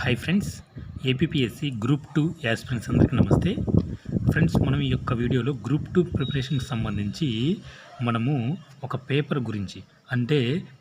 Hi friends APSC group two aspirants అందరికీ నమస్తే. Friends మనం ఈ యొక్క వీడియోలో గ్రూప్ టూ ప్రిపరేషన్కి సంబంధించి మనము ఒక పేపర్ గురించి అంటే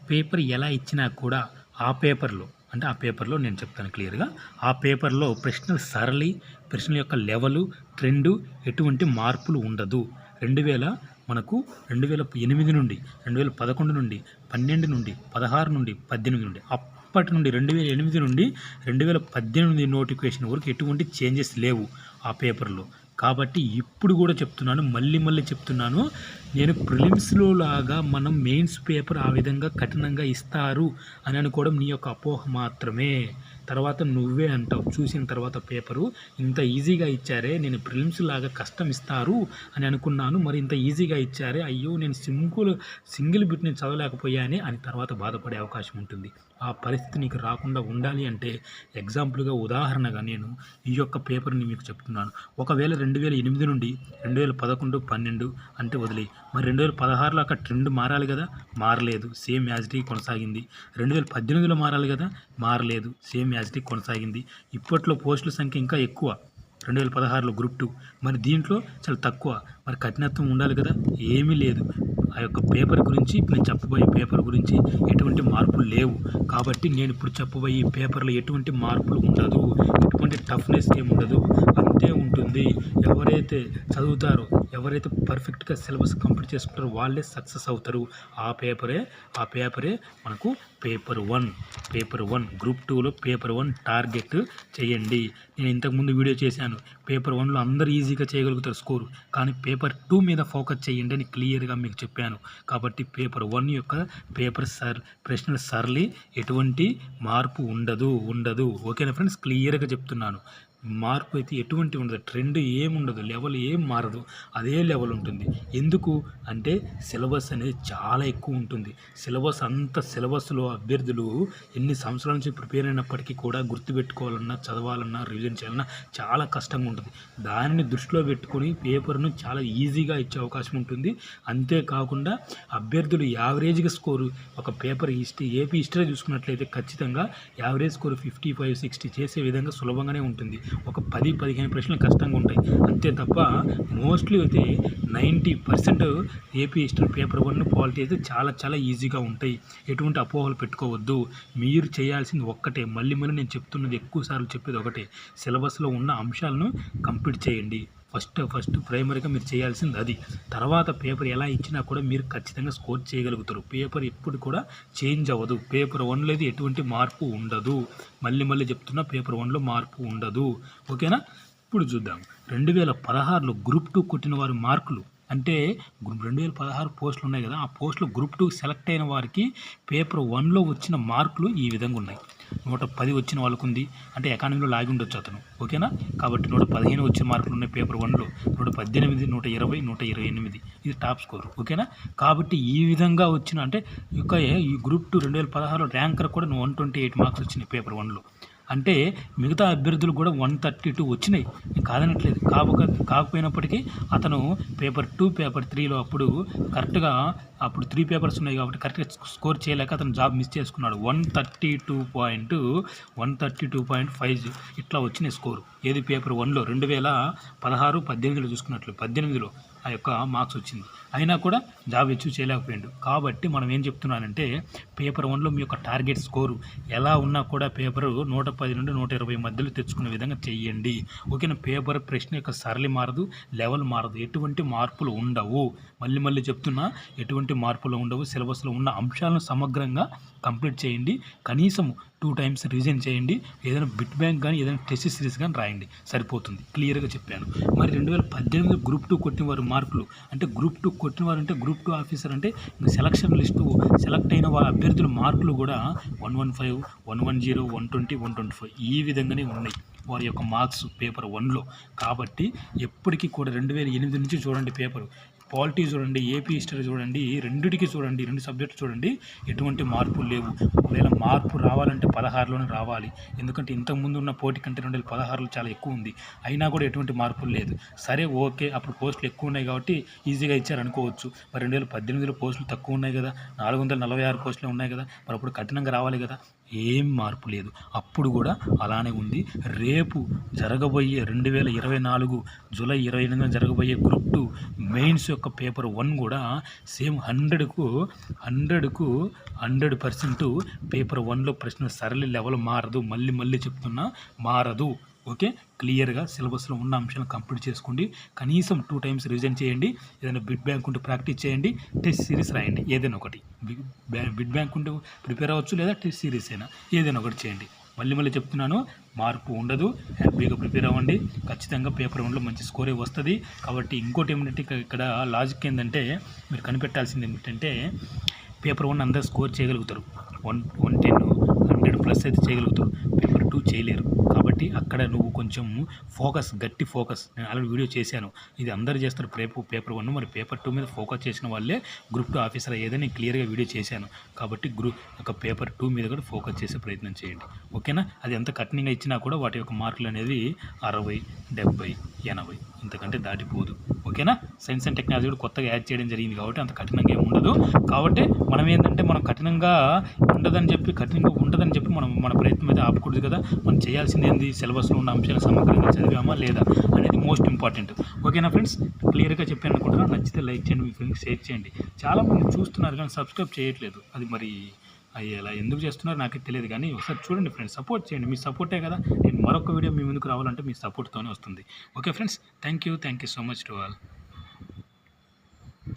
పేపర్ ఎలా ఇచ్చినా కూడా ఆ పేపర్లో అంటే ఆ పేపర్లో నేను చెప్తాను క్లియర్గా ఆ పేపర్లో ప్రశ్నల సరళి ప్రశ్నల యొక్క లెవెలు ట్రెండు ఎటువంటి మార్పులు ఉండదు. రెండు వేల మనకు రెండు వేల ఎనిమిది నుండి రెండు వేల పదకొండు నుండి పన్నెండు నుండి పదహారు నుండి పద్దెనిమిది నుండి అప్పటి నుండి రెండు వేల ఎనిమిది నుండి రెండు వేల పద్దెనిమిది నోటిఫికేషన్ వరకు ఎటువంటి చేంజెస్ లేవు ఆ పేపర్లో. కాబట్టి ఇప్పుడు కూడా చెప్తున్నాను మళ్ళీ మళ్ళీ చెప్తున్నాను నేను ప్రిలిమ్స్లో లాగా మనం మెయిన్స్ పేపర్ ఆ విధంగా కఠినంగా ఇస్తారు అని అనుకోవడం నీ యొక్క అపోహ మాత్రమే. తర్వాత నువ్వే అంటావు. చూసిన తర్వాత పేపరు ఇంత ఈజీగా ఇచ్చారే నేను ప్రిలిమ్స్ లాగా కష్టం ఇస్తారు అని అనుకున్నాను. మరి ఇంత ఈజీగా ఇచ్చారే అయ్యో నేను సింపుల్ సింగిల్ బిట్ నేను చదవలేకపోయానే అని తర్వాత బాధపడే అవకాశం ఉంటుంది. ఆ పరిస్థితి నీకు రాకుండా ఉండాలి అంటే ఎగ్జాంపుల్గా ఉదాహరణగా నేను ఈ యొక్క పేపర్ని మీకు చెప్తున్నాను. ఒకవేళ రెండు వేల ఎనిమిది నుండి రెండు వేల పదకొండు పన్నెండు అంటే వదిలే మరి రెండు వేల పదహారులో అక్కడ ట్రెండ్ మారాలి కదా? మారలేదు. సేమ్ యాజిటీ కొనసాగింది. రెండు వేల పద్దెనిమిదిలో మారాలి కదా? మారలేదు. సేమ్ యాజిటీ కొనసాగింది. ఇప్పట్లో పోస్టుల సంఖ్య ఇంకా ఎక్కువ. రెండు వేల పదహారులో గ్రూప్ టూ. మరి దీంట్లో చాలా తక్కువ. మరి కఠినత్వం ఉండాలి కదా? ఏమీ లేదు. ఆ యొక్క పేపర్ గురించి నేను చెప్పబోయే పేపర్ గురించి ఎటువంటి మార్పులు లేవు. కాబట్టి నేను ఇప్పుడు చెప్పబోయే పేపర్లో ఎటువంటి మార్పులు ఉండదు. ఎటువంటి టఫ్నెస్ ఏమి ఉండదు అంతే ఉంటుంది. ఎవరైతే చదువుతారో ఎవరైతే పర్ఫెక్ట్గా సిలబస్ కంప్లీట్ చేసుకుంటారో వాళ్ళే సక్సెస్ అవుతారు. ఆ పేపరే ఆ పేపరే మనకు paper one paper one group టూలో పేపర్ వన్ టార్గెట్ చేయండి. నేను ఇంతకుముందు వీడియో చేశాను. పేపర్ వన్లో అందరూ ఈజీగా చేయగలుగుతారు స్కోరు కానీ పేపర్ టూ మీద ఫోకస్ చేయండి అని క్లియర్గా మీకు చెప్పాను. కాబట్టి పేపర్ వన్ యొక్క పేపర్ సర్ ప్రశ్నల సర్లీ ఎటువంటి మార్పు ఉండదు ఉండదు. ఓకేనా ఫ్రెండ్స్ క్లియర్గా చెప్తున్నాను. మార్పు అయితే ఎటువంటి ఉండదు. ట్రెండ్ ఏముండదు లెవెల్ ఏం మారదు. అదే లెవెల్ ఉంటుంది. ఎందుకు? అంటే సిలబస్ అనేది చాలా ఎక్కువ ఉంటుంది. సిలబస్ అంత సిలబస్లో అభ్యర్థులు ఎన్ని సంవత్సరాల నుంచి ప్రిపేర్ అయినప్పటికీ కూడా గుర్తుపెట్టుకోవాలన్నా చదవాలన్నా రివిజన్ చేయాలన్నా చాలా కష్టంగా ఉంటుంది. దానిని దృష్టిలో పెట్టుకొని పేపర్ను చాలా ఈజీగా ఇచ్చే అవకాశం ఉంటుంది. అంతేకాకుండా అభ్యర్థులు యావరేజ్గా స్కోరు ఒక పేపర్ హిస్టరీ ఏపీ హిస్టరీ చూసుకున్నట్లయితే ఖచ్చితంగా average score fifty five sixty చేసే విధంగా సులభంగానే ఉంటుంది. ఒక పది పదిహేను ప్రశ్నలు కష్టంగా ఉంటాయి. అంతే తప్ప మోస్ట్లీ అయితే ninety percent AP history paper one polity అయితే చాలా చాలా ఈజీగా ఉంటాయి. ఎటువంటి అపోహలు పెట్టుకోవద్దు. మీరు చేయాల్సింది ఒక్కటే. మళ్ళీ మళ్ళీ నేను చెప్తున్నది ఎక్కువ సార్లు చెప్పేది ఒకటే. సిలబస్లో ఉన్న అంశాలను కంప్లీట్ చేయండి. ఫస్ట్ ఫస్ట్ ప్రైమరీగా మీరు చేయాల్సింది అది. తర్వాత పేపర్ ఎలా ఇచ్చినా కూడా మీరు ఖచ్చితంగా స్కోర్ చేయగలుగుతారు. పేపర్ ఎప్పుడు కూడా చేంజ్ అవ్వదు. పేపర్ వన్లో ఇది ఎటువంటి మార్పు ఉండదు. మళ్ళీ మళ్ళీ చెప్తున్నా పేపర్ వన్లో మార్పు ఉండదు. ఓకేనా? ఇప్పుడు చూద్దాం. రెండు వేల పదహారులో గ్రూప్ టూ కొట్టిన వారి మార్కులు. అంటే గ్రూప్ రెండు వేల పదహారు పోస్టులు ఉన్నాయి కదా ఆ పోస్టులో గ్రూప్ టూ సెలెక్ట్ అయిన వారికి పేపర్ వన్లో వచ్చిన మార్కులు ఈ విధంగా ఉన్నాయి. నూట పది వచ్చిన వాళ్ళకు ఉంది అంటే ఎకానమీలో లాగి ఉండొచ్చు అతను. ఓకేనా? కాబట్టి నూట పదిహేను వచ్చిన మార్కులు ఉన్నాయి పేపర్ వన్లో. నూట పద్దెనిమిది నూట ఇరవై నూట ఇరవై ఎనిమిది. ఇది టాప్ స్కోర్. ఓకేనా? కాబట్టి ఈ విధంగా వచ్చిన అంటే ఇక ఈ గ్రూప్ టూ రెండు వేల పదహారులో ర్యాంకర్ కూడా వన్ ట్వంటీ ఎయిట్ మార్క్స్ వచ్చినాయి పేపర్ వన్లో. అంటే మిగతా అభ్యర్థులు కూడా వన్ థర్టీ టూ వచ్చినాయి. నేను కాదనట్లేదు. కాక కాకపోయినప్పటికీ అతను పేపర్ టూ పేపర్ త్రీలో అప్పుడు కరెక్ట్గా అప్పుడు త్రీ పేపర్స్ ఉన్నాయి కాబట్టి కరెక్ట్గా స్కోర్ చేయలేక అతను జాబ్ మిస్ చేసుకున్నాడు. One thirty two point one thirty two point five ఇట్లా వచ్చినాయి స్కోరు. ఏది పేపర్ వన్లో? రెండు వేల పదహారు పద్దెనిమిదిలో చూసుకున్నట్లు. పద్దెనిమిదిలో. ఆ యొక్క మార్క్స్ వచ్చింది. అయినా కూడా జాబ్ అచీవ్ చేయలేకపోయాడు. కాబట్టి మనం ఏం చెప్తున్నానంటే పేపర్ వన్లో మీ యొక్క టార్గెట్ స్కోరు ఎలా ఉన్నా కూడా పేపర్ నూట పది నుండి నూట ఇరవై మధ్యలో తెచ్చుకునే విధంగా చెయ్యండి ఓకేనా? పేపర్ ప్రశ్న యొక్క సరళి మారదు లెవెల్ మారదు. ఎటువంటి మార్పులు ఉండవు. మళ్ళీ మళ్ళీ చెప్తున్నా ఎటువంటి మార్పులు ఉండవు. సిలబస్లో ఉన్న అంశాలను సమగ్రంగా కంప్లీట్ చేయండి. కనీసం టూ టైమ్స్ రివిజన్ చేయండి. ఏదైనా బిట్ బ్యాంక్ కానీ ఏదైనా టెస్ట్ సిరీస్ కానీ రాయండి. సరిపోతుంది. క్లియర్గా చెప్పాను. మరి రెండు వేల పద్దెనిమిది గ్రూప్ టూ కొట్టిన వారు మార్కులు. అంటే గ్రూప్ టూ కొట్టిన వారు అంటే గ్రూప్ టూ ఆఫీసర్ అంటే సెలక్షన్ లిస్టు సెలెక్ట్ అయిన వారి అభ్యర్థుల మార్కులు కూడా one one five one one zero one twenty one twenty five ఈ విధంగానే ఉన్నాయి. వారి యొక్క మార్క్స్ పేపర్ వన్లో. కాబట్టి ఎప్పటికీ కూడా రెండు వేల ఎనిమిది నుంచి చూడండి పేపర్. పాలిటీ చూడండి ఏపీ హిస్టరీ చూడండి రెండిటికి చూడండి రెండు సబ్జెక్టు చూడండి ఎటువంటి మార్పులు లేవు. ఒకవేళ మార్పు రావాలంటే పదహారులోనే రావాలి. ఎందుకంటే ఇంతకుముందు ఉన్న పోటీ కంటే రెండు వేల పదహారులో చాలా ఎక్కువ ఉంది. అయినా కూడా ఎటువంటి మార్పులు లేదు. సరే ఓకే అప్పుడు పోస్టులు ఎక్కువ ఉన్నాయి కాబట్టి ఈజీగా ఇచ్చారు అనుకోవచ్చు మరి రెండు వేల పద్దెనిమిదిలో పోస్టులు తక్కువ ఉన్నాయి కదా. నాలుగు వందల నలభై ఆరు పోస్టులు ఉన్నాయి కదా. మరి అప్పుడు కఠినంగా రావాలి కదా. ఏం మార్పు లేదు. అప్పుడు కూడా అలానే ఉంది. రేపు జరగబోయే రెండు వేల ఇరవై నాలుగు జూలై ఇరవై ఎనిమిదిన జరగబోయే గ్రూప్ టూ మెయిన్స్ యొక్క పేపర్ వన్ కూడా సేమ్ హండ్రెడ్కు హండ్రెడ్కు హండ్రెడ్ పర్సెంట్ పేపర్ వన్లో ప్రశ్న సరళి లెవెల్ మారదు. మళ్ళీ మళ్ళీ చెప్తున్నా మారదు. ఓకే? క్లియర్గా సిలబస్లో ఉన్న అంశాలను కంప్లీట్ చేసుకోండి. కనీసం టూ టైమ్స్ రివిజన్ చేయండి. ఏదైనా బిడ్ బ్యాంక్ ఉంటే ప్రాక్టీస్ చేయండి. టెస్ట్ సిరీస్ రాయండి. ఏదైనా ఒకటి. బ్యా- బిడ్ బ్యాంక్ ఉంటే ప్రిపేర్ అవ్వచ్చు లేదా టెస్ట్ సిరీస్ అయినా. ఏదైనా ఒకటి చేయండి. మళ్ళీ మళ్ళీ చెప్తున్నాను మార్పు ఉండదు. హ్యాపీగా ప్రిపేర్ అవ్వండి. ఖచ్చితంగా పేపర్ వన్లో మంచి స్కోరే వస్తుంది. కాబట్టి ఇంకోటి ఏమిటంటే ఇక్కడ- ఇక్కడ లాజిక్ ఏంటంటే మీరు కనిపెట్టాల్సింది ఏమిటంటే పేపర్ వన్ అందరు స్కోర్ చేయగలుగుతారు. One one ten hundred plus అయితే చేయగలుగుతారు. పేపర్ టూ చేయలేరు. కాబట్టి అక్కడ నువ్వు కొంచెం ఫోకస్ గట్టి ఫోకస్. నేను ఆల్రెడీ వీడియో చేశాను. ఇది అందరు చేస్తారు పేపర్ పేపర్ వన్. మరి పేపర్ టూ మీద ఫోకస్ చేసిన వాళ్ళే గ్రూప్ టూ ఆఫీసర్ అయ్యేదని నేను క్లియర్గా వీడియో చేశాను. కాబట్టి గ్రూప్ ఒక పేపర్ టూ మీద కూడా ఫోకస్ చేసే ప్రయత్నం చేయండి. ఓకేనా? అది ఎంత కఠినంగా ఇచ్చినా కూడా వాటి యొక్క మార్కులు అనేది అరవై డెబ్బై ఎనభై. ఇంతకంటే దాటిపోదు. ఓకేనా? సైన్స్ అండ్ టెక్నాలజీ కూడా కొత్తగా యాడ్ చేయడం జరిగింది కాబట్టి అంత కఠినంగా ఏమి ఉండదు. కాబట్టి మనం ఏంటంటే మనం కఠినంగా ఉండదని చెప్పి కఠినంగా ఉండదని చెప్పి మనం మన ప్రయత్నం అయితే ఆపకూడదు కదా. మనం చేయాల్సింది ఏంది సిలబస్లో ఉన్న అంశాలు సమగ్రంగా చదివామా లేదా అనేది మోస్ట్ ఇంపార్టెంట్. ఓకేనా ఫ్రెండ్స్? క్లియర్గా చెప్పాను అనుకుంటున్నాను నచ్చితే లైక్ చేయండి మీ ఫ్రెండ్స్ షేర్ చేయండి. చాలామంది చూస్తున్నారు కానీ సబ్స్క్రైబ్ చేయట్లేదు. అది మరి అయ్యేలా అలా ఎందుకు చేస్తున్నారో? నాకు తెలియదు కానీ ఒకసారి చూడండి ఫ్రెండ్స్ సపోర్ట్ చేయండి. మీ సపోర్టే కదా. నేను మరొక వీడియో మీ ముందుకు రావాలంటే మీ సపోర్ట్తోనే వస్తుంది. Okay friends thank you thank you so much to all.